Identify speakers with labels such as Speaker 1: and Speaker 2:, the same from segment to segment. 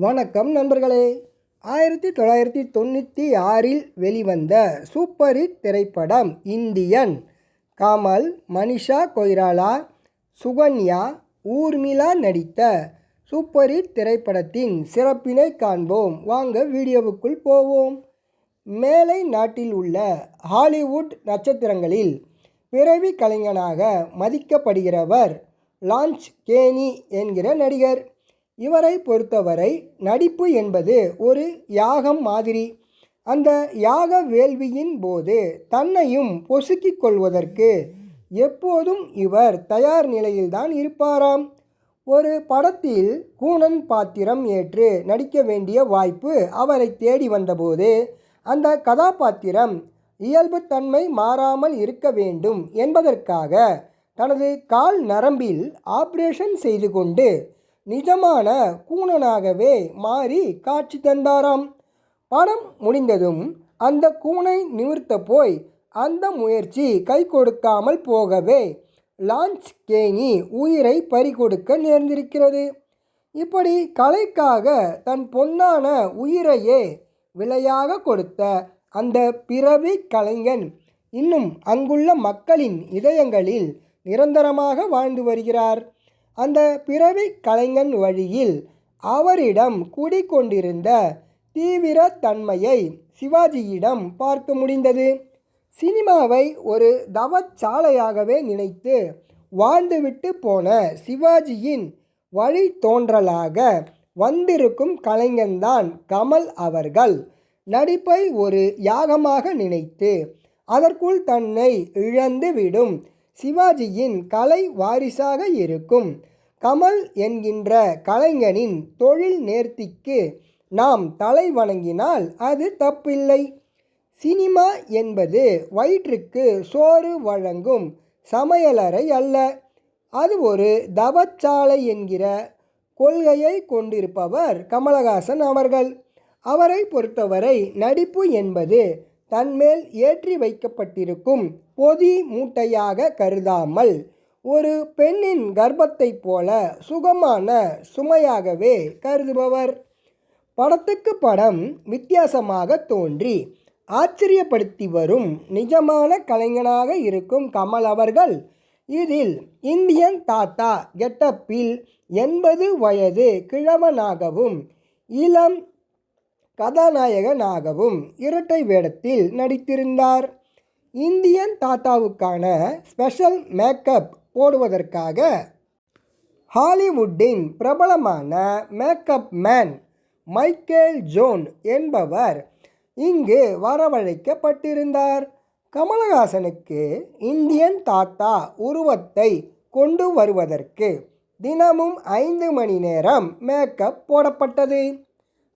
Speaker 1: வணக்கம் நண்பர்களே. ஆயிரத்தி தொள்ளாயிரத்தி தொண்ணூற்றி ஆறில் வெளிவந்த சூப்பர் ஹிட் திரைப்படம் இந்தியன். கமல் மனிஷா கொய்ராலா சுகன்யா ஊர்மிளா நடித்த சூப்பர் ஹிட் திரைப்படத்தின் சிறப்பினை காண்போம். வாங்க வீடியோவுக்குள் போவோம். மேலை நாட்டில் உள்ள ஹாலிவுட் நட்சத்திரங்களில் பிறவி கலைஞனாக மதிக்கப்படுகிறவர் லான்ச் கேனி என்கிற நடிகர். இவரை பொறுத்தவரை நடிப்பு என்பது ஒரு யாகம் மாதிரி. அந்த யாக வேள்வியின் போது தன்னையும் பொசுக்கிக் கொள்வதற்கு எப்போதும் இவர் தயார் நிலையில்தான் இருப்பாராம். ஒரு படத்தில் கூணன் பாத்திரம் ஏற்று நடிக்க வேண்டிய வாய்ப்பு அவரை தேடி வந்தபோது அந்த கதாபாத்திரம் இயல்புத்தன்மை மாறாமல் இருக்க வேண்டும் என்பதற்காக தனது கால் நரம்பில் ஆப்ரேஷன் செய்து கொண்டு நிஜமான கூணனாகவே மாறி காட்சி தந்தாராம். படம் முடிந்ததும் அந்த கூனை நிமிர்த்த போய் அந்த முயற்சி கை கொடுக்காமல் போகவே லான்ச் கேனி உயிரை பறிகொடுக்க நேர்ந்திருக்கிறது. இப்படி கலைக்காக தன் பொன்னான உயிரையே விலையாக கொடுத்த அந்த பிறவி கலைஞன் இன்னும் அங்குள்ள மக்களின் இதயங்களில் நிரந்தரமாக வாழ்ந்து வருகிறார். அந்த பிறவி கலைஞன் வழியில் அவரிடம் குடிக்கொண்டிருந்த தீவிர தன்மையை சிவாஜியிடம் பார்க்க முடிந்தது. சினிமாவை ஒரு தவச்சாலையாகவே நினைத்து வாழ்ந்துவிட்டு போன சிவாஜியின் வழி தோன்றலாக வந்திருக்கும் கலைஞன்தான் கமல் அவர்கள். நடிப்பை ஒரு யாகமாக நினைத்து அதற்குள் தன்னை இழந்துவிடும் சிவாஜியின் கலை வாரிசாக இருக்கும். கமல் என்கின்ற கலைஞனின் தொழில் நேர்த்திக்கு நாம் தலை வணங்கினால் அது தப்பில்லை. சினிமா என்பது வயிற்றுக்கு சோறு வழங்கும் சமையலறை அல்ல. அது ஒரு தவச்சாலை என்கிற கொள்கையை கொண்டிருப்பவர் கமலஹாசன் அவர்கள். அவரை பொறுத்தவரை நடிப்பு என்பது தன்மேல் ஏற்றி வைக்கப்பட்டிருக்கும் பொதி மூட்டையாக கருதாமல் ஒரு பெண்ணின் கர்ப்பத்தைப் போல சுகமான சுமையாகவே கருதுபவர். படத்துக்கு படம் வித்தியாசமாக தோன்றி ஆச்சரியப்படுத்தி வரும் நிஜமான கலைஞனாக இருக்கும் கமல் அவர்கள் இதில் இந்தியன் தாத்தா கெட்டப்பில் எண்பது வயது கிழவனாகவும் இளம் கதாநாயகனாகவும் இரட்டை வேடத்தில் நடித்திருந்தார். இந்தியன் தாத்தாவுக்கான ஸ்பெஷல் மேக்கப் போடுவதற்காக ஹாலிவுட்டின் பிரபலமான மேக்கப் மேன் மைக்கேல் ஜோன் என்பவர் இங்கு வரவழைக்கப்பட்டிருந்தார். கமலஹாசனுக்கு இந்தியன் தாத்தா உருவத்தை கொண்டு வருவதற்கு தினமும் ஐந்து மணி நேரம் மேக்கப் போடப்பட்டது.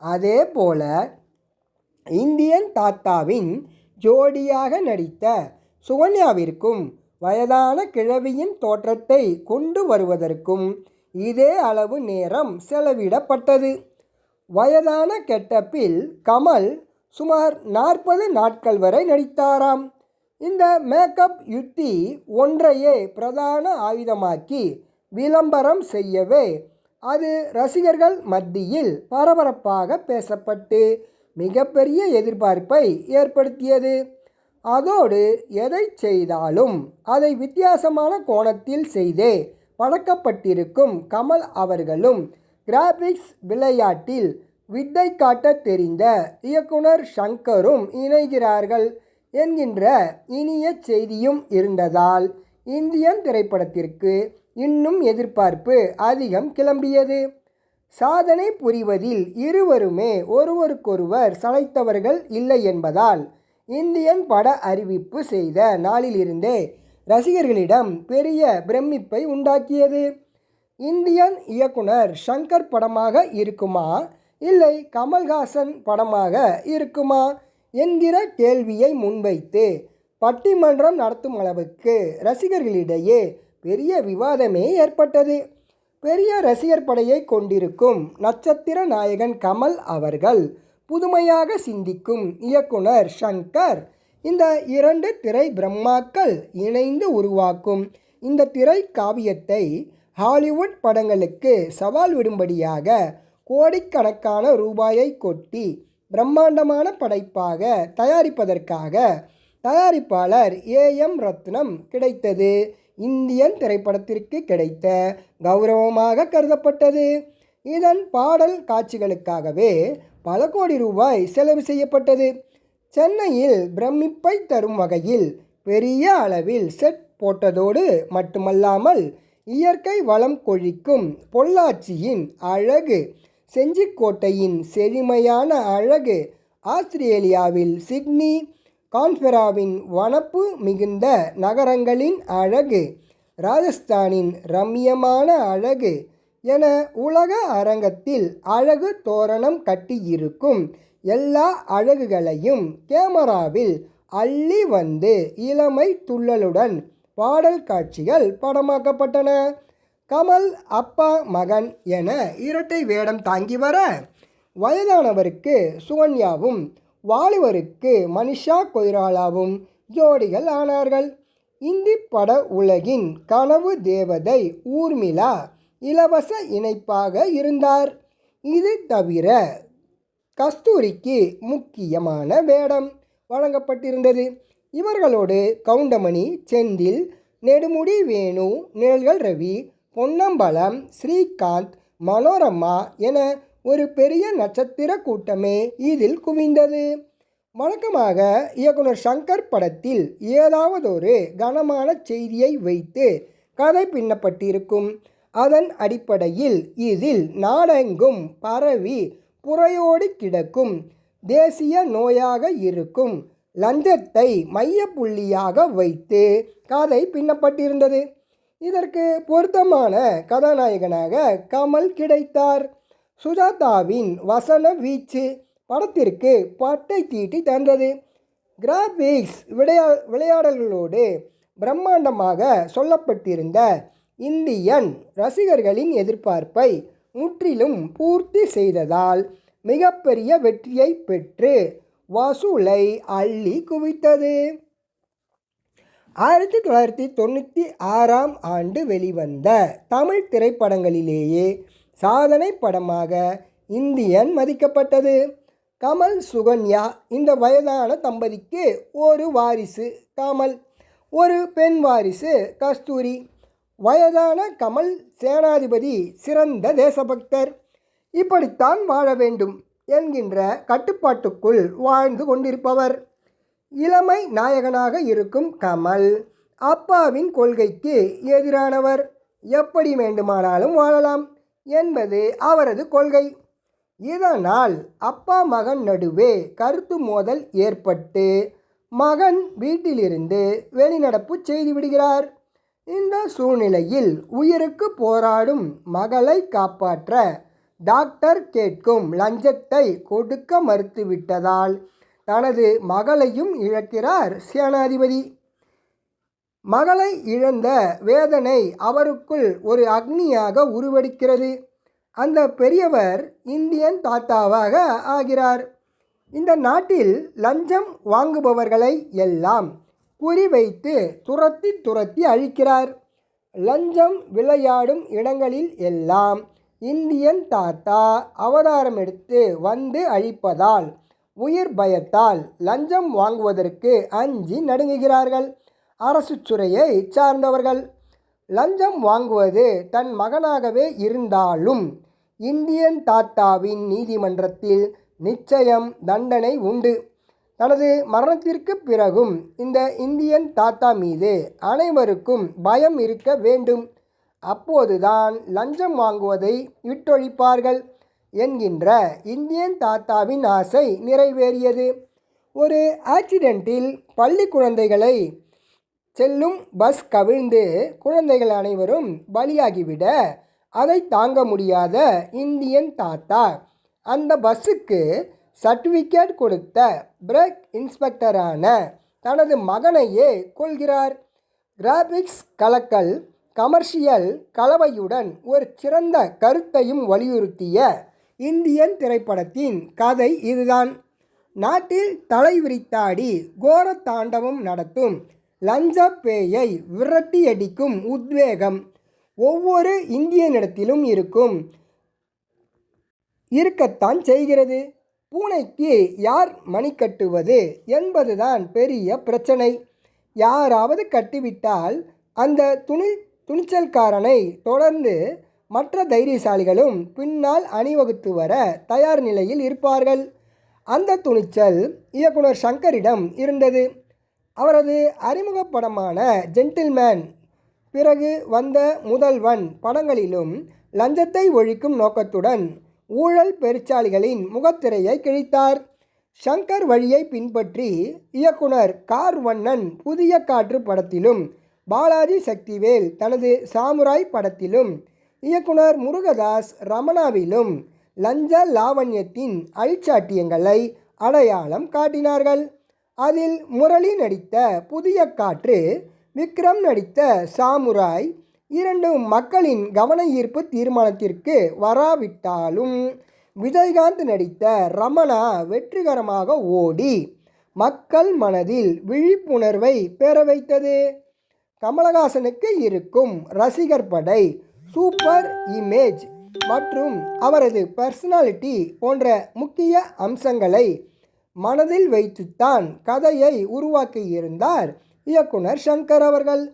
Speaker 1: அதே போல இந்தியன் தாத்தாவின் ஜோடியாக நடித்த சுகன்யாவிற்கும் வயதான கிழவியின் தோற்றத்தை கொண்டு வருவதற்கும் இதே அளவு நேரம் செலவிடப்பட்டது. வயதான கெட்டப்பில் கமல் சுமார் நாற்பது நாட்கள் வரை நடித்தாராம். இந்த மேக்கப் யுத்தி ஒன்றையே பிரதான ஆயுதமாக்கி விளம்பரம் செய்யவே அது ரசிகர்கள் மத்தியில் பரபரப்பாக பேசப்பட்டு மிகப்பெரிய எதிர்பார்ப்பை ஏற்படுத்தியது. அதோடு எதை செய்தாலும் அதை வித்தியாசமான கோணத்தில் செய்தே பழக்கப்பட்டிருக்கும் கமல் அவர்களும் கிராபிக்ஸ் விளையாட்டில் வித்தை காட்ட தெரிந்த இயக்குனர் ஷங்கரும் இணைகிறார்கள் என்கின்ற இனிய செய்தியும் இருந்ததால் இந்தியன் திரைப்படத்திற்கு இன்னும் எதிர்பார்ப்பு அதிகம் கிளம்பியது. சாதனை புரிவதில் இருவருமே ஒருவருக்கொருவர் சளைத்தவர்கள் இல்லை என்பதால் இந்தியன் பட அறிவிப்பு செய்த நாளிலிருந்தே ரசிகர்களிடம் பெரிய பிரமிப்பை உண்டாக்கியது. இந்தியன் இயக்குனர் ஷங்கர் படமாக இருக்குமா? இல்லை கமல்ஹாசன் படமாக இருக்குமா? என்கிற கேள்வியை முன்வைத்து பட்டிமன்றம் நடத்தும் அளவுக்கு ரசிகர்களிடையே பெரிய விவாதமே ஏற்பட்டது. பெரிய ரசிகர் படையை கொண்டிருக்கும் நட்சத்திர நாயகன் கமல் அவர்கள் புதுமையாக சிந்திக்கும் இயக்குனர் ஷங்கர் இந்த இரண்டு திரை பிரம்மாக்கள் இணைந்து உருவாக்கும் இந்த திரை காவியத்தை ஹாலிவுட் படங்களுக்கு சவால் விடும்படியாக கோடிக்கணக்கான ரூபாயை கொட்டி பிரம்மாண்டமான படைப்பாக தயாரிப்பதற்காக தயாரிப்பாளர் ஏ எம் ரத்னம் கிடைத்தது. இந்தியன் திரைப்படத்திற்கு கிடைத்த கௌரவமாக கருதப்பட்டது. இதன் பாடல் காட்சிகளுக்காகவே பல கோடி ரூபாய் செலவு செய்யப்பட்டது. சென்னையில் பிரமிப்பை தரும் வகையில் பெரிய அளவில் செட் போட்டதோடு மட்டுமல்லாமல் இயற்கை வளம் கொழிக்கும் பொள்ளாச்சியின் அழகு செஞ்சிக்கோட்டையின் செழுமையான அழகு ஆஸ்திரேலியாவில் சிட்னி கான்பெராவின் வனப்பு மிகுந்த நகரங்களின் அழகு ராஜஸ்தானின் ரம்மியமான அழகு என உலக அரங்கத்தில் அழகு தோரணம் கட்டியிருக்கும் எல்லா அழகுகளையும் கேமராவில் அள்ளி வந்து இளமை துள்ளலுடன் பாடல் காட்சிகள் படமாக்கப்பட்டன. கமல் அப்பா மகன் என இரட்டை வேடம் தாங்கி வர வயதானவருக்கு சுகன்யாவும் வாலிபருக்கு மனிஷா கொய்ராலாவும் ஜோடிகள் ஆனார்கள். இந்தி பட உலகின் கனவு தேவதை ஊர்மிளா இலவச இணைப்பாக இருந்தார். இது தவிர கஸ்தூரிக்கு முக்கியமான வேடம் வழங்கப்பட்டிருந்தது. இவர்களோடு கவுண்டமணி செந்தில் நெடுமுடி வேணு நிழல்கள் ரவி பொன்னம்பலம் ஸ்ரீகாந்த் மனோரமா என ஒரு பெரிய நட்சத்திர கூட்டமே இதில் குவிந்தது. வழக்கமாக இயக்குனர் சங்கர் படத்தில் ஏதாவதொரு கனமான செய்தியை வைத்து கதை பின்னப்பட்டிருக்கும். அதன் அடிப்படையில் இதில் நாடெங்கும் பரவி புறையோடி கிடக்கும். தேசிய நோயாக இருக்கும். லஞ்சத்தை மையப்புள்ளியாக வைத்து கதை பின்னப்பட்டிருந்தது. இதற்கு பொருத்தமான கதாநாயகனாக கமல் கிடைத்தார். சுஜாதாவின் வசன வீச்சு படத்திற்கு பட்டை தீட்டி தந்தது. கிராஃபிக்ஸ் விளையா விளையாடல்களோடு பிரம்மாண்டமாக சொல்லப்பட்டிருந்த இந்தியன் ரசிகர்களின் எதிர்பார்ப்பை முற்றிலும் பூர்த்தி செய்ததால் மிகப்பெரிய வெற்றியை பெற்று வசூலை அள்ளி குவித்தது. ஆயிரத்தி தொள்ளாயிரத்தி தொண்ணூற்றி ஆறாம் ஆண்டு வெளிவந்த தமிழ் திரைப்படங்களிலேயே சாதனை படமாக இந்தியன் மதிக்கப்பட்டது. கமல் சுகன்யா இந்த வயதான தம்பதிக்கு ஒரு வாரிசு கமல் ஒரு பெண் வாரிசு கஸ்தூரி. வயதான கமல் சேனாதிபதி சிறந்த தேசபக்தர். இப்படித்தான் வாழ வேண்டும் என்கின்ற கட்டுப்பாட்டுக்குள் வாழ்ந்து கொண்டிருப்பவர். இளமை நாயகனாக இருக்கும் கமல் அப்பாவின் கொள்கைக்கு எதிரானவர். எப்படி வேண்டுமானாலும் வாழலாம். என்பது அவரது கொள்கை. இதனால் அப்பா மகன் நடுவே கருத்து மோதல் ஏற்பட்டு மகன் வீட்டிலிருந்து வெளிநடப்பு செய்து விடுகிறார். இந்த சூழ்நிலையில் உயிருக்கு போராடும் மகளை காப்பாற்ற டாக்டர் கேட்கும் லஞ்சத்தை கொடுக்க மறுத்துவிட்டதால் தனது மகளையும் இழக்கிறார் சேனாதிபதி. மகளை இழந்த வேதனை அவருக்குள் ஒரு அக்னியாக உருவெடுக்கிறது. அந்த பெரியவர் இந்தியன் தாத்தாவாக ஆகிறார். இந்த நாட்டில் லஞ்சம் வாங்குபவர்களை எல்லாம் குறிவைத்து துரத்தி துரத்தி அழிக்கிறார். லஞ்சம் விளையாடும் இடங்களில் எல்லாம் இந்தியன் தாத்தா அவதாரம் எடுத்து வந்து அழிப்பதால் உயிர் பயத்தால் லஞ்சம் வாங்குவதற்கு அஞ்சி நடுங்குகிறார்கள். அரசு துறையை சார்ந்தவர்கள். லஞ்சம் வாங்குவது தன் மகனாகவே இருந்தாலும் இந்தியன் தாத்தாவின் நீதிமன்றத்தில் நிச்சயம் தண்டனை உண்டு. தனது மரணத்திற்கு பிறகும் இந்த இந்தியன் தாத்தா மீது அனைவருக்கும் பயம் இருக்க வேண்டும். அப்போதுதான் லஞ்சம் வாங்குவதை விட்டொழிப்பார்கள் என்கின்ற இந்தியன் தாத்தாவின் ஆசை நிறைவேறியது. ஒரு ஆக்சிடெண்ட்டில் பள்ளி குழந்தைகளை செல்லும் பஸ் கவிழ்ந்து குழந்தைகள் அனைவரும் பலியாகிவிட அதை தாங்க முடியாத இந்தியன் தாத்தா. அந்த பஸ்ஸுக்கு சர்டிஃபிகேட் கொடுத்த பிரேக் இன்ஸ்பெக்டரான தனது மகனையே கொள்கிறார் கிராபிக்ஸ் கலக்கல் கமர்ஷியல் கலவையுடன் ஒரு சிறந்த கருத்தையும் வலியுறுத்திய இந்தியன் திரைப்படத்தின் கதை இதுதான். நாட்டில் தலை விரித்தாடி கோர தாண்டவம் நடத்தும் லஞ்ச பேயை விரட்டியடிக்கும் உத்வேகம் ஒவ்வொரு இந்தியனிடத்திலும் இருக்கும். இருக்கத்தான் செய்கிறது. பூனைக்கு யார் மணி கட்டுவது என்பதுதான் பெரிய பிரச்சனை. யாராவது கட்டிவிட்டால் அந்த துணி துணிச்சல்காரனை தொடர்ந்து மற்ற தைரியசாலிகளும் பின்னால் அணிவகுத்து வர தயார் நிலையில் இருப்பார்கள். அந்த துணிச்சல் இயக்குனர் சங்கரிடம் இருந்தது. அவரது அறிமுகப் படமான ஜென்டில்மேன் பிறகு வந்த முதல்வன் படங்களிலும் லஞ்சத்தை ஒழிக்கும் நோக்கத்துடன் ஊழல் பெருச்சாளிகளின் முகத்திரையை கிழித்தார். ஷங்கர் வழியை பின்பற்றி இயக்குனர் கார் வண்ணன் புதிய காற்று படத்திலும் பாலாஜி சக்திவேல் தனது சாமுராய் படத்திலும் இயக்குனர் முருகதாஸ் ரமணாவிலும் லஞ்ச லாவண்யத்தின் அழிச்சாட்டியங்களை அடையாளம் காட்டினார்கள். அதில் முரளி நடித்த புதிய காற்று விக்ரம் நடித்த சாமுராய் இரண்டும் மக்களின் கவன ஈர்ப்பு தீர்மானத்திற்கு வராவிட்டாலும் விஜயகாந்த் நடித்த ரமணா வெற்றிகரமாக ஓடி மக்கள் மனதில் விழிப்புணர்வை பெற வைத்தது. கமலஹாசனுக்கு இருக்கும் ரசிகர் படை சூப்பர் இமேஜ் மற்றும் அவரது பர்சனாலிட்டி போன்ற முக்கிய அம்சங்களை மனதில் வைத்துத்தான் கதையை உருவாக்கியிருந்தார் இயக்குனர் சங்கர் அவர்கள்.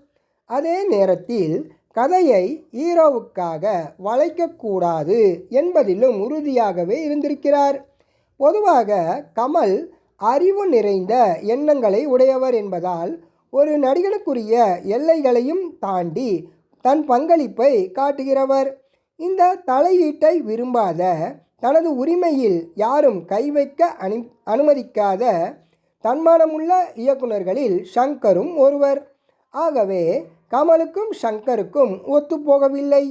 Speaker 1: அதே நேரத்தில் கதையை ஹீரோவுக்காக வளைக்கக்கூடாது என்பதிலும் உறுதியாகவே இருந்திருக்கிறார். பொதுவாக கமல் அறிவு நிறைந்த எண்ணங்களை உடையவர் என்பதால் ஒரு நடிகனுக்குரிய எல்லைகளையும் தாண்டி தன் பங்களிப்பை காட்டுகிறவர். இந்த தலையீட்டை விரும்பாத தனது உரிமையில் யாரும் கை வைக்க அனு அனுமதிக்காத தன்மானமுள்ள இயக்குனர்களில் ஷங்கரும் ஒருவர். ஆகவே கமலுக்கும் ஷங்கருக்கும் ஒத்துப்போகவில்லை.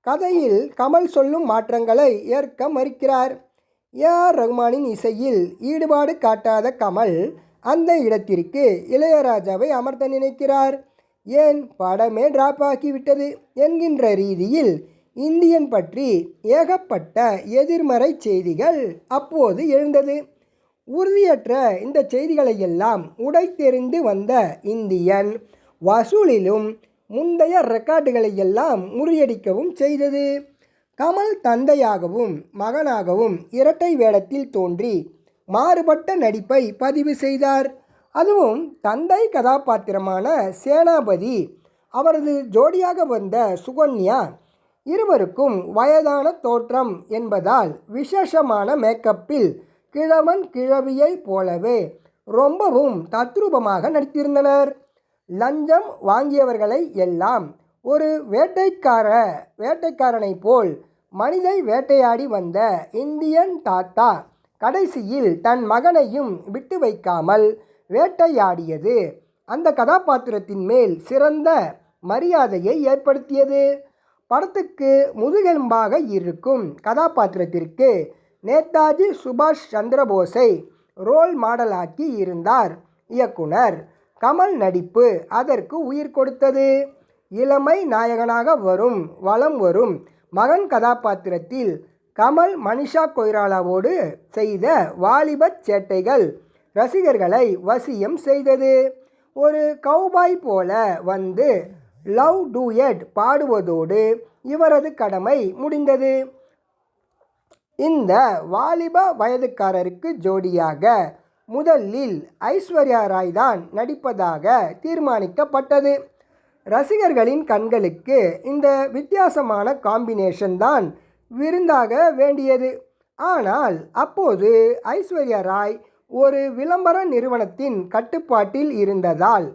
Speaker 1: கதையில் கமல் சொல்லும் மாற்றங்களை ஏற்க மறுக்கிறார். ஏ ஆர் ரகுமானின் இசையில் ஈடுபாடு காட்டாத கமல் அந்த இடத்திற்கு இளையராஜாவை அமர்த்த நினைக்கிறார். ஏன் படமே டிராப் ஆகிவிட்டது என்கின்ற ரீதியில் இந்தியன் பற்றி ஏகப்பட்ட எதிர்மறை செய்திகள் அப்போது எழுந்தது. உறுதியற்ற இந்த செய்திகளை எல்லாம் உடைத்தெறிந்து வந்த இந்தியன் வசூலிலும் முந்தைய ரெக்கார்டுகளை எல்லாம் முறியடிக்கவும் செய்தது. கமல் தந்தையாகவும் மகனாகவும் இரட்டை வேடத்தில் தோன்றி மாறுபட்ட நடிப்பை பதிவு செய்தார். அதுவும் தந்தை கதாபாத்திரமான சேனாபதி அவரது ஜோடியாக வந்த சுகன்யா இருவருக்கும் வயதான தோற்றம் என்பதால் விசேஷமான மேக்கப்பில் கிழவன் கிழவியைப் போலவே ரொம்பவும் தத்ரூபமாக நடித்திருந்தனர். லஞ்சம் வாங்கியவர்களை எல்லாம் ஒரு வேட்டைக்கார வேட்டைக்காரனைப் போல் மனிதை வேட்டையாடி வந்த இந்தியன் தாத்தா கடைசியில் தன் மகனையும் விட்டு வைக்காமல் வேட்டையாடியது. அந்த கதாபாத்திரத்தின் மேல் சிறந்த மரியாதையை ஏற்படுத்தியது. படத்துக்கு முதுகெலும்பாக இருக்கும் கதாபாத்திரத்திற்கு நேதாஜி சுபாஷ் சந்திரபோஸை ரோல் மாடலாக்கி இருந்தார். இயக்குனர் கமல் நடிப்பு அதற்கு உயிர் கொடுத்தது. இளமை நாயகனாக வரும் வலம் வரும் மகன் கதாபாத்திரத்தில் கமல் மனிஷா கொய்ராலாவோடு செய்த வாலிபச் சேட்டைகள் ரசிகர்களை வசியம் செய்தது. ஒரு கௌபாய் போல வந்து லவ் டூயட் பாடுவதோடு இவரது கடமை முடிந்தது. இந்த வாலிப வயதுக்காரருக்கு ஜோடியாக முதலில் ஐஸ்வர்யா ராய் தான் நடிப்பதாக தீர்மானிக்கப்பட்டது. ரசிகர்களின் கண்களுக்கு இந்த வித்தியாசமான காம்பினேஷன் தான் விருந்தாக வேண்டியது. ஆனால் அப்போது ஐஸ்வர்யா ராய் ஒரு விளம்பர நிறுவனத்தின் கட்டுப்பாட்டில் இருந்ததால்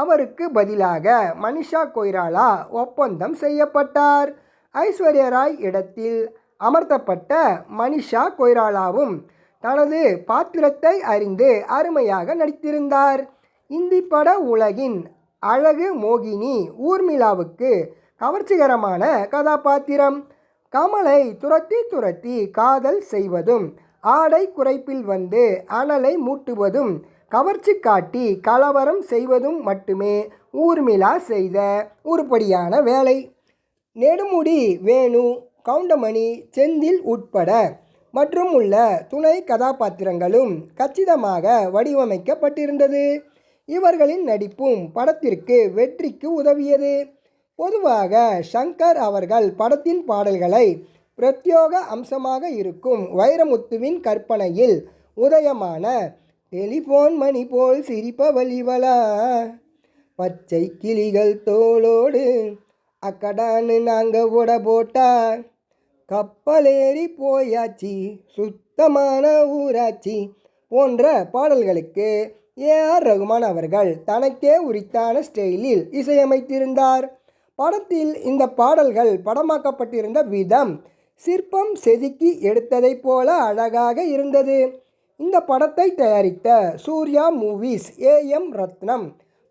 Speaker 1: அவருக்கு பதிலாக மனிஷா கொய்ராலா ஒப்பந்தம் செய்யப்பட்டார். ஐஸ்வர்யா ராய் இடத்தில் அமர்த்தப்பட்ட மனிஷா கொய்ராலாவும் தனது பாத்திரத்தை அறிந்து அருமையாக நடித்திருந்தார். இந்தி பட உலகின் அழகு மோகினி ஊர்மிளாவுக்கு கவர்ச்சிகரமான கதாபாத்திரம். கமலை துரத்தி துரத்தி காதல் செய்வதும் ஆடை குறைப்பில் வந்து அனலை மூட்டுவதும் கவர்ச்சி காட்டி கலவரம் செய்வதும் மட்டுமே ஊர்மிளா செய்த உருப்படியான வேலை. நெடுமுடி வேணு கவுண்டமணி செந்தில் உட்பட மற்றும் உள்ள துணை கதாபாத்திரங்களும் கச்சிதமாக வடிவமைக்கப்பட்டிருந்தது. இவர்களின் நடிப்பும் படத்திற்கு வெற்றிக்கு உதவியது. பொதுவாக ஷங்கர் அவர்கள் படத்தின் பாடல்களை பிரத்யோக அம்சமாக இருக்கும் வைரமுத்துவின் கற்பனையில் உதயமான டெலிஃபோன் மணி போல் சிரிப்பவள் இவளா? பச்சை கிளிகள் தோளோடு அக்கடான்னு நாங்கள் உட போட்டா? கப்பலேறி போயாச்சு சுத்தமான ஊராட்சி போன்ற பாடல்களுக்கு ஏஆர் ரகுமான் அவர்கள் தனக்கே உரித்தான ஸ்டைலில் இசையமைத்திருந்தார். படத்தில் இந்த பாடல்கள் படமாக்கப்பட்டிருந்த விதம் சிற்பம் செதுக்கி எடுத்ததைப் போல அழகாக இருந்தது. இந்த படத்தை தயாரித்த சூர்யா மூவிஸ் ஏஎம் ரத்னம்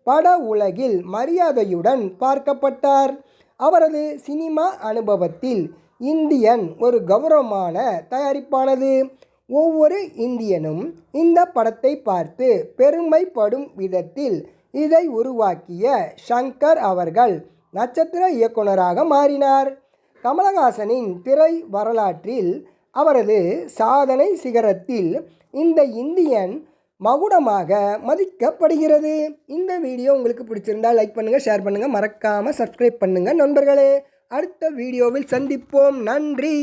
Speaker 1: பட உலகில் மரியாதையுடன் பார்க்கப்பட்டார். அவரது சினிமா அனுபவத்தில் இந்தியன் ஒரு கௌரவமான தயாரிப்பானது. ஒவ்வொரு இந்தியனும் இந்த படத்தை பார்த்து பெருமைப்படும் விதத்தில் இதை உருவாக்கிய ஷங்கர் அவர்கள் நட்சத்திர இயக்குனராக மாறினார். கமலஹாசனின் திரை வரலாற்றில் அவரது சாதனை சிகரத்தில் இந்த இந்தியன் மகுடமாக மதிக்கப்படுகிறது. இந்த வீடியோ உங்களுக்கு பிடிச்சிருந்தா லைக் பண்ணுங்கள் ஷேர் பண்ணுங்கள் மறக்காமல் சப்ஸ்கிரைப் பண்ணுங்கள் நண்பர்களே. அடுத்த வீடியோவில் சந்திப்போம். நன்றி.